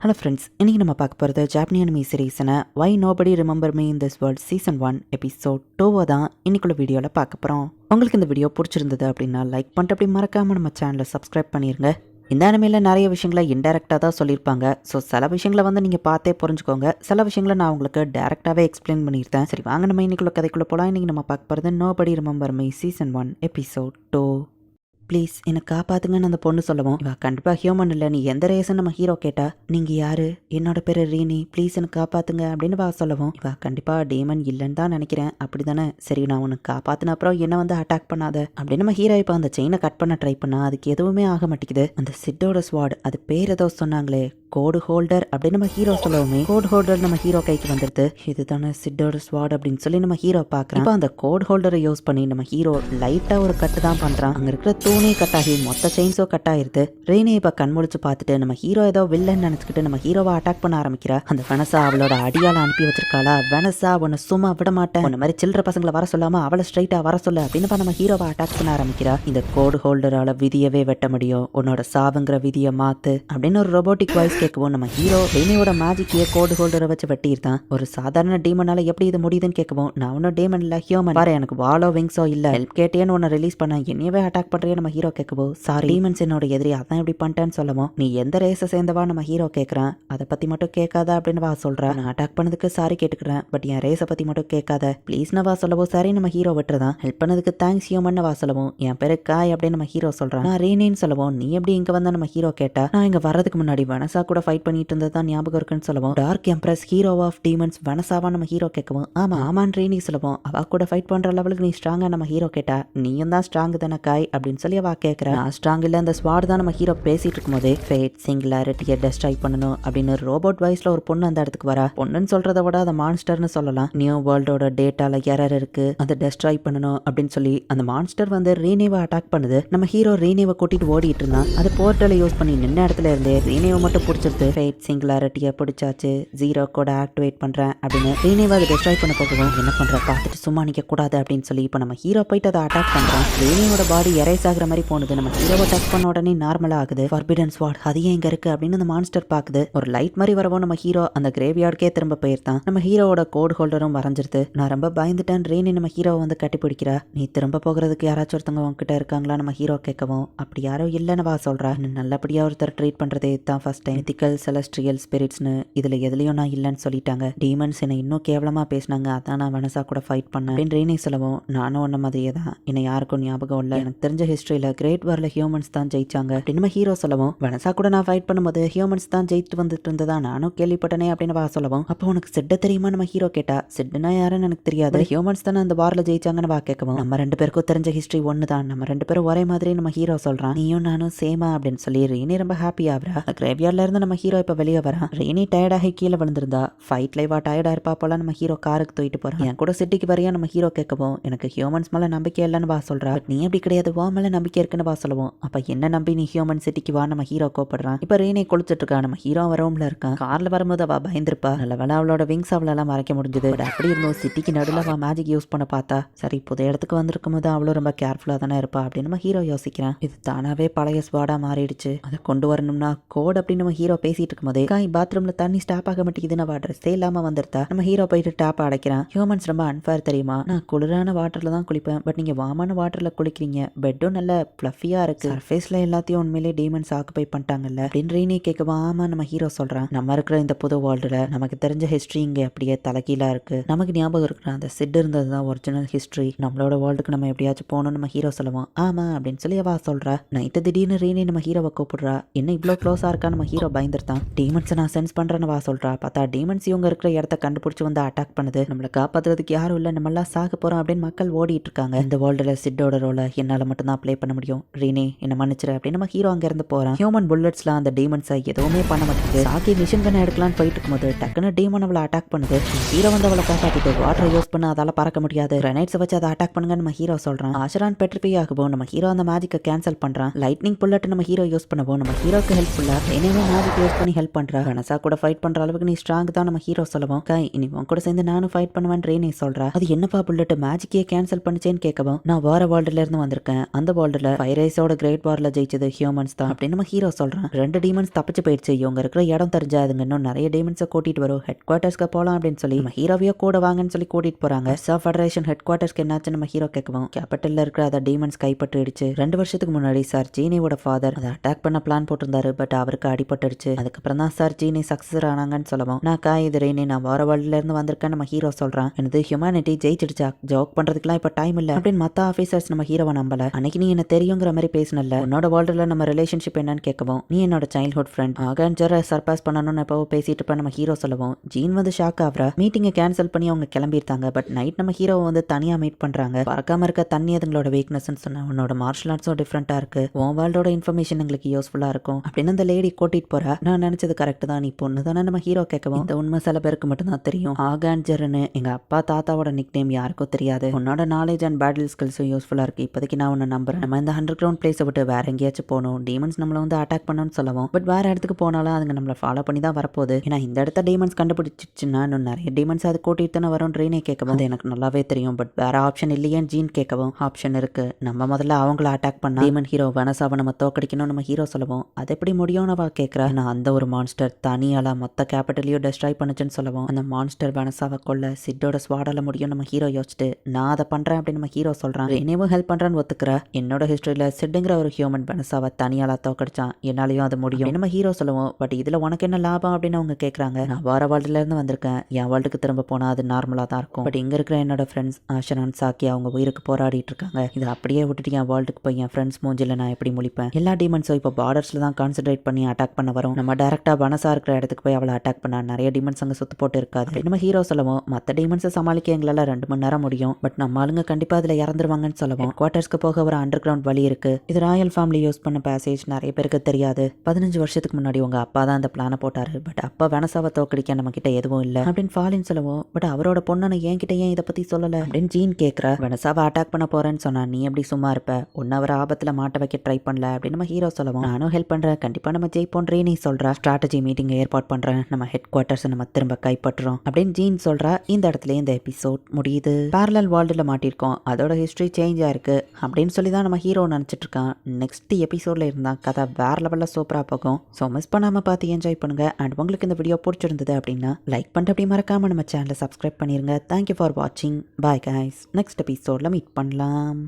Hello friends இன்றைக்கி நம்ம பார்க்க போகிறது ஜாப்பனி anime சீரீஸனை why nobody remember me in this world season one episode டூவை தான் இன்னைக்குள்ள வீடியோவில் பார்க்க போகிறோம் உங்களுக்கு இந்த வீடியோ பிடிச்சிருந்தது அப்படின்னா லைக் பண்ணிட்டு அப்படி மறக்காமல் நம்ம சேனலை சப்ஸ்கிரைப் பண்ணிடுங்க இந்த அனிமையில் நிறைய விஷயங்களை இன்டெரக்டாக தான் சொல்லியிருப்பாங்க. ஸோ சில விஷயங்களை வந்து நீங்கள் பார்த்தே புரிஞ்சுக்கோங்க. சில விஷயங்களை நான் உங்களுக்கு டேரெக்டாகவே எக்ஸ்பிளைன் பண்ணியிருந்தேன். சரி வாங்க நம்ம இன்னைக்குள்ள கதைக்குள்ளே போகலாம் இன்றைக்கி நம்ம பார்க்க போகிறது nobody remember me season one episode two please என்னை காப்பாத்துங்கன்னு அந்த பொண்ணு சொல்லவும் இவ கண்டிப்பாக ஹியூமன் இல்லை. நீ எந்த ரேசன் நம்ம ஹீரோ கேட்டா நீங்கள் யாரு? என்னோட பேர் ரீனி. ப்ளீஸ் என்னை காப்பாத்துங்க. அப்படின்னு வா சொல்லுவோம் இவ கண்டிப்பாக டீமன் இல்லைன்னு தான் நினைக்கிறேன். அப்படி தானே சரி நான் உனக்கு காப்பாத்தின அப்புறம் என்ன வந்து அட்டாக் பண்ணாத. அப்படின்னு நம்ம ஹீரோ இப்போ அந்த செயினை கட் பண்ண ட்ரை பண்ணா அதுக்கு எதுவுமே ஆக மாட்டேங்குது. அந்த சிட்டோட ஸ்வாட் அது பேர் ஏதோ சொன்னாங்களே கோடு ஹோல்டர் அப்படின்னு நம்ம ஹீரோ சொல்லவுமே கோட் ஹோல்டர் நம்ம ஹீரோ கைக்கு வந்துடுது இதுதானே சிட்டோட ஸ்வாட் அப்படின்னு சொல்லி நம்ம ஹீரோ பார்க்குறோம் இப்போ அந்த கோட் ஹோல்டரை யூஸ் பண்ணி நம்ம ஹீரோ லைட்டாக ஒரு கட்டு தான் பண்ணுறான் அங்கே இருக்கிற தூணே கட் ஆகி மொத்த செயின்ஸோ கட் ஆயிருது. ரெய்னே இப்போ கண்முழிச்சு பார்த்துட்டு நம்ம ஹீரோ ஏதோ வில்லன் நினச்சிக்கிட்டு நம்ம ஹீரோவை அட்டாக் பண்ண ஆரம்பிக்கிறா. அந்த வெனசா அவளோட அடியால அனுப்பி வச்சிருக்காளா? வெனசா உன்னை சும்மா விட மாட்டேன். உன்ன மாதிரி சில்லற பசங்களை வர சொல்லாம அவளை ஸ்ட்ரைட்டா வர சொல்ல அப்படின்னு நம்ம ஹீரோவை அட்டாக் பண்ண ஆரம்பிக்கிறா. இந்த கோடு ஹோல்டரால விதியவே வெட்ட முடியும். உன்னோட சாவுங்கிற விதியை மாத்து அப்படின்னு ஒரு ரொபோட்டிக் வாய்ஸ் கேட்கவும் நம்ம ஹீரோ ரெனியோட மேஜிக்கிய கோடு ஹோல்டரை வச்சு வெட்டியிருந்தான் ஒரு சாதாரண டீமனால எப்படி இது முடியுதுன்னு கேட்கவும் நான் ஒன்றும் டீமன் இல்ல ஹியூமன் பாரு எனக்கு வாலோ விங்ஸோ இல்ல. ஹெல்ப் கேட்டேன்னு உன்னை ரிலீஸ் பண்ண என்னையவே அட்டாக் பண்றியே நம்ம ஹீரோ கேட்கவும் சாரி டீமன்ஸ் என்னோட எதிரி அதான் இப்படி பண்ணிட்டேன்னு சொல்லவும் நீ எந்த ரேஸை சேர்ந்தவா நம்ம ஹீரோ கேட்குறான். அதை பத்தி மட்டும் கேட்காத அப்படின்னு வா சொல்றேன் நான் அட்டாக் பண்ணதுக்கு சாரி கேட்டுக்கிறேன் பட் என் ரேஸை பத்தி மட்டும் கேட்காத. ப்ளீஸ் வா சொல்லவும் சரி நம்ம ஹீரோ விட்டுறதான். ஹெல்ப் பண்ணதுக்கு தேங்க்ஸ் ஹியூமன் வா சொல்லவும் என் பேரு காய் அப்படின்னு நம்ம ஹீரோ சொல்றான். நான் ரீனின்னு சொல்லவும் நீ எப்படி இங்க வந்தா நம்ம ஹீரோ கேட்டா? நான் இங்க வர்றதுக்கு முன்னாடி வனசா கூட கூட ஃபைட் பண்ணிட்டு இருந்தது தான் ஞாபகம் இருக்குன்னு சொல்லுவோம். Dark empress hero of demons வனசாவா நம்ம ஹீரோ கேட்கவும். ஆமா ஆமான்றே நீ சொல்லுவோம். அவ கூட ஃபைட் பண்ற லெவலுக்கு நீ ஸ்ட்ராங்கா நம்ம ஹீரோ கேட்டா நீயும் தான் ஸ்ட்ராங் தானே காய் அப்படின்னு சொல்லி அவ கேட்கறா ஸ்ட்ராங் இல்ல அந்த ஸ்வாட் தான் நம்ம ஹீரோ பேசிட்டு இருக்கும்போதே ஃபேட் சிங்குலாரிட்டியை டெஸ்ட்ராய் பண்ணணும் அப்படின்னு ரோபோட் வாய்ஸ்ல ஒரு பொண்ணு அந்த இடத்துக்கு வரா. பொண்ணுன்னு சொல்றத விட அதை மான்ஸ்டர்னு சொல்லலாம். நியூ வேர்ல்டோட டேட்டால எரர் இருக்கு அதை டெஸ்ட்ராய் பண்ணணும் அப்படின்னு சொல்லி அந்த மான்ஸ்டர் வந்து ரீனேவை அட்டாக் பண்ணுது. நம்ம ஹீரோ ரீனேவை கூட்டிட்டு ஓடிட்டு இருந்தான். அது போர்ட்டலை யூஸ் பண்ணி நின்ன இடத்துல இருந்தே ரீனேவை மட்டும் பிடிச்சிருக்கு. ஃபேட் சிங்குலாரிட்டியை பிடிச்சாச்சு. ஜீரோ கூட ஆக்டிவேட் பண்ணுறேன் அப்படின்னு ரீனேவை அதை டெஸ்ட்ராய் பண்ண போகிறோம் என்ன பண்ணுற பார்த்துட்டு சும்மா நிற்க கூடாது அப்படின்னு சொல்லி இப்போ நம்ம ஹீரோ போயிட்டு அதை அட்டாக் பண்ணுறோம் ரீனியோட பாடி எரேஸ் ஆகுற மாதிரி போனது நம்ம ஹீரோவை டச் பண்ண உடனே நார்மலாக ஆகுது. ஃபர்பிடன் ஸ்வாட் அது ஏன் இங்க இருக்கு அப்படின்னு அந்த மான்ஸ்டர் பார்க்குது. ஒரு லைட் மாதிரி வரவோ நம்ம ஹீரோ அந்த கிரேவியார்டுக்கே திரும்ப போயிருந்தான். நம்ம ஹீரோவோட கோட் ஹோல்டரும் வரைஞ்சிருது. நான் ரொம்ப பயந்துட்டேன். ரேனி நம்ம ஹீரோவை வந்து கட்டிப்பிடிக்கிறா. நீ திரும்ப போகிறதுக்கு யாராச்சும் ஒருத்தவங்க உங்ககிட்ட இருக்காங்களா? நம்ம ஹீரோ கேட்கவும். அப்படி யாரோ இல்லைன்னு வா சொல்கிறா நீ ஒருத்தர் ட்ரீட் பண்ணுறதே தான் ஃபர்ஸ்ட் டைம் எத்திக்கல் செலஸ்ட்ரியல் ஸ்பிரிட்ஸ்னு இதுல எதுலயும் நான் இல்லைன்னு சொல்லிட்டாங்க. டீமன்ஸ் என்னை இன்னும் கேவலமா பேசினாங்க. அதான் நான் வனசா கூட ஃபைட் பண்ணேன். அப்படின்னு ரேனி சொல்லவும் நானும் ஒன்ன மாதிரியே தான். என்னை யாருக்கும் ஞாபகம் இல்லை. எனக்கு தெரிஞ்ச ஹிஸ்டரியில கிரேட் வார்ல ஹியூமன்ஸ் தான் ஜெயிச்சாங்க. அப்படின்னு ஹீரோ சொல்லவும் வனசா கூட நான் ஃபைட் பண்ணும்போது ஹியூமன்ஸ் தான் ஜெயித்து வந்துட்டு இருந்ததா நானும் கேள்விப்பட்டனே அப்படின்னு வா சொல்லவும் அப்போ உனக்கு செட்ட தெரியுமா நம்ம ஹீரோ கேட்டா? செட்டுனா யாருன்னு எனக்கு தெரியாது. ஹியூமன்ஸ் தானே அந்த வார்ல ஜெயிச்சாங்கன்னு வா கேட்கவும். நம்ம ரெண்டு பேருக்கும் தெரிஞ்ச ஹிஸ்டரி ஒன்று தான். நம்ம ரெண்டு பேரும் ஒரே மாதிரி நம்ம ஹீரோ சொல்றான். நீயும் நானும் சேமா அப்படின்னு சொல்லி ரீனி ரொம்ப ஹாப்பி ஆகுறா. கிரேவியார்ல இருந்து நம்ம ஹீரோ இப்போ வெளியே வரான். ரீனி டயர்டாகி கீழே விழுந்திருந்தா ஃபைட்ல இவா டயர்டாக இருப்பா போல நம்ம ஹீரோ காருக்கு தூக்கிட்டு போகிறான் என் கூட சிட்டிக்கு வரையா நம்ம ஹீரோ கேட்கவும் எனக்கு ஹியூமன்ஸ் மேலே நம்பிக்கை இல்லைன்னு வா சொல்றா. நீ அப்படி கிடையாது வா மேலே நம்பிக்கை இருக்குன்னு வா சொல்லுவோம். அப்போ என்ன நம்பி நீ ஹியூமன் சிட்டிக்கு வா நம்ம ஹீரோ கோப்படுறான். இப்போ ரீனி குளிச்சிட்டு இருக்கா நம்ம ஹீரோ ரூம்ல இருக்கான் கார்ல வரும்போது அவள் பயந்துருப்பா. நல்ல வேலை அவளோட விங்ஸ் அவளெல்லாம் மறைக்க முடிஞ்சது. பட் அப்படி இருந்தோம் சிட்டிக்கு நடுவில் அவள் மேஜிக் யூஸ் பண்ண பார்த்தா சரி புது இடத்துக்கு வந்திருக்கும் போது அவளும் ரொம்ப கேர்ஃபுல்லாக தானே இருப்பா அப்படின்னு நம்ம ஹீரோ யோசிக்கிறான். இது தானாவே பழைய ஸ்வாடாக மாறிடுச்சு. அதை கொண்டு வரணும்னா கோட் அப்படின்னு நம்ம ஹீரோ பேசிட்டு இருக்கும்போது காய் பாத்ரூம்ல தண்ணி ஸ்டாப் ஆக மாட்டேங்குதுன்னு அவள் ட்ரெஸ்ஸே இல்லாம வந்துருத்தா? நம்ம ஹீரோ போயிட்டு டாப் அடைக்கிறான். ஹியூமன்ஸ் ரொம்ப அன்ஃபேர் தெரியுமா? நான் குளிரான வாட்டர்ல தான் குளிப்பேன். பட் நீங்க வாமான வாட்டர்ல குளிக்கிறீங்க. பெட்டும் நல்ல பிளஃபியா இருக்கு. சர்ஃபேஸ்ல எல்லாத்தையும் உண்மையிலேயே டீமன்ஸ் ஆக்குபை பண்ணிட்டாங்கல்ல? அப்படின்னு ரீனி கேட்கவா ஆமா நம்ம ஹீரோ சொல்றான். நம்ம இருக்கிற இந்த புது வேர்ல்டுல நமக்கு தெரிஞ்ச ஹிஸ்டரி இங்க அப்படியே தலைகீழா இருக்கு. நமக்கு ஞாபகம் இருக்கிற அந்த சிட் இருந்தது தான் ஒரிஜினல் ஹிஸ்டரி நம்மளோட வேர்ல்டுக்கு நம்ம எப்படியாச்சும் போகணும்னு நம்ம ஹீரோ சொல்லுவோம் ஆமா அப்படின்னு சொல்லி அவ சொல்றா. நைட்டு திடீர்னு ரீனி நம்ம ஹீரோவை கூப்பிடுறா. என்ன இவ்வளோ க்ளோஸா இருக்கா நம்ம ஹீரோ பயந்துருத்தான் டீமன்ஸை நான் சென்ஸ் பண்றேன்னு வா சொல்றா. பார்த்தா டீமன்ஸ் இவங்க இருக்கிற இடத்த கண்டுபிடிச்சு வந்து அட்டாக் பண்ணுது. நம்மளை காப்பாத்துறதுக்கு யாரும் இல்லை. நம்ம எல்லாம் சாக போறோம் அப்படின்னு மக்கள் ஓடிட்டு இருக்காங்க. இந்த வேர்ல்டுல சிட்டோட ரோலை என்னால மட்டும்தான் ப்ளே பண்ண முடியும். ரீனி என்ன மன்னிச்சிரு அப்படின்னு நம்ம ஹீரோ அங்க இருந்து போறான். ஹியூமன் புல்லட்ஸ்ல அந்த டீமன்ஸை எதுவுமே பண்ண மாட்டேங்குது. சாக்கி மிஷின் கண்ணை எடுக்கலாம்னு போயிட்டு இருக்கும்போது டக்குன்னு டீமன் அவளை அட்டாக் பண்ணுது. ஹீரோ வந்து அவளை காப்பாத்திட்டு வாட்டரை யூஸ் பண்ண அதால பறக்க முடியாது. கிரனைட்ஸை வச்சு அதை அட்டாக் பண்ணுங்க நம்ம ஹீரோ சொல்றான். ஆஷரான் பெட்ரிபி ஆகுவோம் நம்ம ஹீரோ அந்த மேஜிக்கை கேன்சல் பண்றான். லைட்னிங் புல்லட் நம்ம ஹீரோ யூஸ் பண்ணுவோம் நம்ம ஹீரோக்கு ஹெல்ப்ஃபுல்லா என்னவே மேஜிக் க்ளோஸ் பண்ணி ஹெல்ப் பண்றா வெனசா கூட ஃபைட் பண்ணுற அளவுக்கு நீ ஸ்ட்ராங் தான் நம்ம ஹீரோ சொல்லுவோம் கை இனி உன் கூட சேர்ந்து நானும் ஃபைட் பண்ணுவேன் ரேனி சொல்றா? அது என்னப்பா புல்லட் மேஜிக்கே கேன்சல் பண்ணுச்சேன்னு கேட்கவும் நான் வேற வேர்ல்டுல இருந்து வந்திருக்கேன். அந்த வேர்ல்டுல ஃபைரைஸோட கிரேட் வார்ல ஜெயிச்சது ஹியூமன்ஸ் தான் அப்படின்னு நம்ம ஹீரோ சொல்கிறான் ரெண்டு டீமன்ஸ் தப்பிச்சு போயிடுச்சு. இவங்க இருக்கிற இடம் தெரிஞ்சா அதுங்க இன்னும் நிறைய டீமன்ஸை கூட்டிட்டு வரும். ஹெட் குவார்ட்டர்ஸ்க்கு போகலாம் அப்படின்னு சொல்லி நம்ம ஹீரோவையோ கூட வாங்கன்னு சொல்லி கூட்டிட்டு போறாங்க. சா ஃபெடரேஷன் ஹெட் குவார்ட்டர்ஸ்க்கு என்னாச்சு நம்ம ஹீரோ கேட்கவும் கேபிட்டல்ல இருக்கிற அதை டீமன்ஸ் கைப்பற்றிடுச்சு. ரெண்டு வருஷத்துக்கு முன்னாடி சார் ஜீனியோட ஃபாதர் அதை அட்டாக் பண்ண பிளான் போட்டிருந்தாரு. பட் அவருக்கு வந்துருச்சு. அதுக்கப்புறம் தான் சார் ஜீனி சக்சஸ் ஆனாங்கன்னு சொல்லவும் நாக்கா இது ரெய்னி நான் வார வேர்ல்ட்ல இருந்து வந்திருக்கேன். நம்ம ஹீரோ சொல்றான். எனது ஹியூமானிட்டி ஜெயிச்சிடுச்சா? ஜோக் பண்றதுக்குலாம் இப்ப டைம் இல்ல. அப்படின்னு மத்த ஆபீசர்ஸ் நம்ம ஹீரோவை நம்பல. அன்னைக்கு நீ என்ன தெரியுங்கிற மாதிரி பேசினல உன்னோட வேர்ல்டுல நம்ம ரிலேஷன்ஷிப் என்னன்னு கேட்கவும் நீ என்னோட சைல்ட்ஹுட் ஃப்ரெண்ட் ஆகன்ஜரை சர்பாஸ் பண்ணணும்னு எப்போ பேசிட்டு இருப்ப நம்ம ஹீரோ சொல்லவும் ஜீன் வந்து ஷாக் ஆகிற. மீட்டிங்கை கேன்சல் பண்ணி அவங்க கிளம்பியிருந்தாங்க பட் நைட் நம்ம ஹீரோவை வந்து தனியா மீட் பண்றாங்க. பறக்காம இருக்க தண்ணி அதுங்களோட வீக்னஸ்னு சொன்ன உன்னோட மார்ஷல் ஆர்ட்ஸும் டிஃப்ரெண்டா இருக்கு. உன் வேர்ல்டோட இன்ஃபர்மேஷன் எங்களுக்கு யூஸ்ஃபுல்லா இருக்கும். அப்படின்னு அந்த லேடி கூட்டிட்டு போறா? நான் நினைச்சது கரெக்ட் தான். நீ பொண்ணு தானே நம்ம ஹீரோ கேட்கவும் இந்த உண்மை சில பேருக்கு மட்டும் தான் தெரியும். ஆகான்ஜர்னு எங்க அப்பா தாத்தாவோட நிக் நேம் யாருக்கும் தெரியாது. உன்னோட நாலேஜ் அண்ட் பேட்டில் ஸ்கில்ஸும் யூஸ்ஃபுல்லா இருக்கு. இப்போதைக்கு நான் உன்னை நம்புறேன். நம்ம இந்த ஹண்ட்ரட் கிரவுண்ட் பிளேஸை விட்டு வேற எங்கேயாச்சும் போகணும். டீமன்ஸ் நம்மள வந்து அட்டாக் பண்ணணும்னு சொல்லவும். பட் வேற இடத்துக்கு போனாலும் அதுங்க நம்மளை ஃபாலோ பண்ணி தான் வரப்போகுது. ஏன்னா இந்த இடத்த டீமன்ஸ் கண்டுபிடிச்சிச்சுன்னா இன்னும் நிறைய டீமன்ஸ் அது கூட்டிட்டு தானே வரும் ட்ரெயினே கேட்கவும் அது எனக்கு நல்லாவே தெரியும். பட் வேற ஆப்ஷன் இல்லையேன்னு ஜீன் கேட்கவும் ஆப்ஷன் இருக்கு. நம்ம முதல்ல அவங்கள அட்டாக் பண்ண டீமன் ஹீரோ வனசாவை நம்ம தோக்கடிக்கணும் நம்ம ஹீரோ சொல்லுவோம். அது எப்படி முடியும்னு அவ கேட்குறா? நான் அந்த ஒரு மான்ஸ்டர் தனியால மொத்த கேபிட்டலையும் டெஸ்ட்ராய் பண்ணுச்சுன்னு சொல்லுவோம் அந்த மான்ஸ்டர் வனசாவை கொல்ல சிட்டோட ஸ்வாடால முடியும் நம்ம ஹீரோ யோசிச்சுட்டு நான் அதை பண்றேன் அப்படின்னு நம்ம ஹீரோ சொல்றான். என்னையும் ஹெல்ப் பண்றேன்னு ஒத்துக்கிறா என்னோட ஹிஸ்டரியில சிட்டுங்கிற ஒரு ஹியூமன் வனசாவை தனியால தோக்கடிச்சான். என்னாலையும் அது முடியும். நம்ம ஹீரோ சொல்லுவோம் பட் இதுல உனக்கு என்ன லாபம்? அப்படின்னு அவங்க கேட்குறாங்க நான் வார வேர்ல்டுல இருந்து வந்திருக்கேன். என் வேர்ல்டுக்கு திரும்ப போனா அது நார்மலா தான் இருக்கும். பட் இங்க இருக்கிற என்னோட ஃப்ரெண்ட்ஸ் ஆஷனான் சாக்கி அவங்க உயிருக்கு போராடிட்டு இருக்காங்க. இதை அப்படியே விட்டுட்டு என் வேர்ல்டுக்கு போய் என் ஃப்ரெண்ட்ஸ் மூஞ்சில நான் எப்படி முழிப்பேன்? எல்லா டீமன்ஸும் இப்போ பார்டர்ஸ்ல தான் கான்சென்ட்ரேட் பண்ணி அட்டாக் பண்ண வரும். நம்ம டேரக்டா வனசா இருக்கிற இடத்துக்கு போய் அவளை அட்டாக் பண்ணா நிறைய டீமன்ஸ் அங்கே சுத்து போட்டு இருக்காது. நம்ம ஹீரோ சொல்லவும் மற்ற டீமன்ஸை சமாளிக்க எங்களால் ரெண்டு மணி நேரம் முடியும். பட் நம்ம ஆளுங்க கண்டிப்பா அதில் இறந்துருவாங்கன்னு சொல்லுவோம். குவார்ட்டர்ஸ்க்கு போக ஒரு அண்டர் கிரவுண்ட் வழி இருக்கு. இது ராயல் ஃபேமிலி யூஸ் பண்ண பேசேஜ் நிறைய பேருக்கு தெரியாது. பதினஞ்சு வருஷத்துக்கு முன்னாடி உங்க அப்பா தான் அந்த பிளானை போட்டாரு. பட் அப்பா வனசாவை தோக்கடிக்க நம்ம கிட்ட எதுவும் இல்லை. அப்படின்னு ஃபாலின் சொல்லுவோம் பட் அவரோட பொண்ணனை என்கிட்ட ஏன் இதை பத்தி சொல்லல? அப்படின்னு ஜீன் கேட்குற வனசாவை அட்டாக் பண்ண போறேன்னு சொன்னா நீ எப்படி சும்மா இருப்ப? ஒன்னு அவர் ஆபத்துல மாட்ட வைக்க ட்ரை பண்ணல. அப்படின்னு நம்ம ஹீரோ சொல்லுவோம் நானும் ஹெல்ப் பண்றேன். கண்டிப்பா நம்ம ஜெயிப்போன்றே நீ சொல்கிறா ஸ்ட்ராட்டஜி மீட்டிங் ஏற்பாடு பண்ணுறேன் நம்ம ஹெட் குவார்ட்டர்ஸை நம்ம திரும்ப கைப்பற்றுறோம். அப்படின்னு ஜீன் சொல்கிறா இந்த இடத்துல இந்த எபிசோட் முடியுது. பேரலல் வேர்ல்டில் மாட்டியிருக்கோம். அதோட ஹிஸ்ட்ரி சேஞ்ச் ஆயிருக்கு அப்படின்னு சொல்லி தான் நம்ம ஹீரோ நினச்சிட்டு இருக்கான். நெக்ஸ்ட் எபிசோடில் இருந்தால் கதை வேற லெவலில் சூப்பராக போகும். ஸோ மிஸ் பண்ணாமல் பார்த்து என்ஜாய் பண்ணுங்கள் அண்ட் உங்களுக்கு இந்த வீடியோ பிடிச்சிருந்தது அப்படின்னா லைக் பண்ணிட்டு அப்படி மறக்காம நம்ம சேனலை சப்ஸ்கிரைப் பண்ணிருங்க. தேங்க்யூ ஃபார் வாட்சிங் பாய் கைஸ் நெக்ஸ்ட் எபிசோடில் மீட் பண்ணலாம்.